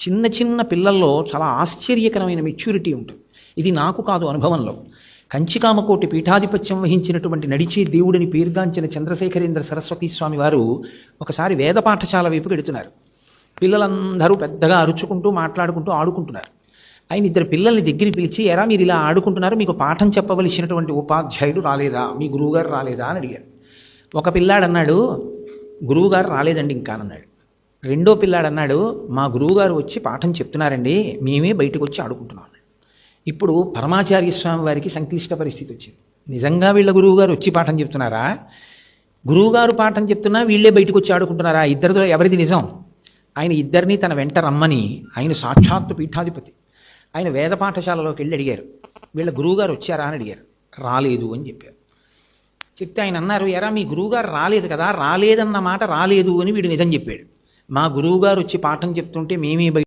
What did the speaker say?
చిన్న చిన్న పిల్లల్లో చాలా ఆశ్చర్యకరమైన మెచ్యూరిటీ ఉంటుంది. ఇది నాకు కాదు అనుభవంలో. కంచికామకోటి పీఠాధిపత్యం వహించినటువంటి నడిచే దేవుడిని పేరుగాంచిన చంద్రశేఖరేంద్ర సరస్వతి స్వామి వారు ఒకసారి వేద పాఠశాల వైపు గెడుతున్నారు పిల్లలందరూ పెద్దగా అరుచుకుంటూ మాట్లాడుకుంటూ ఆడుకుంటున్నారు. ఆయన ఇద్దరు పిల్లల్ని దగ్గర పిలిచి ఎరా మీరు ఇలా ఆడుకుంటున్నారు మీకు పాఠం చెప్పవలసినటువంటి ఉపాధ్యాయుడు రాలేదా? మీ గురువుగారు రాలేదా? అని అడిగారు. ఒక పిల్లాడు అన్నాడు గురువుగారు రాలేదండి ఇంకా అన్నాడు. రెండో పిల్లాడు అన్నాడు మా గురువుగారు వచ్చి పాఠం చెప్తున్నారండి మేమే బయటకు వచ్చి ఆడుకుంటున్నాం. ఇప్పుడు పరమాచార్య స్వామి వారికి సంక్లిష్ట పరిస్థితి వచ్చింది. నిజంగా వీళ్ళ గురువుగారు వచ్చి పాఠం చెప్తున్నారా? గురువుగారు పాఠం చెప్తున్నా వీళ్ళే బయటకు వచ్చి ఆడుకుంటున్నారా? ఇద్దరితో ఎవరిది నిజం? ఆయన ఇద్దరిని తన వెంట రమ్మని ఆయన సాక్షాత్తు పీఠాధిపతి. ఆయన వేద పాఠశాలలోకి వెళ్ళి అడిగారు వీళ్ళ గురువుగారు వచ్చారా? అని అడిగారు. రాలేదు అని చెప్పారు. చెప్తే ఆయన అన్నారు ఎరా మీ గురువుగారు రాలేదు కదా రాలేదన్న మాట రాలేదు అని వీడు నిజం చెప్పాడు. మా గురువుగారు వచ్చి పాఠం చెప్తుంటే మేమే బయట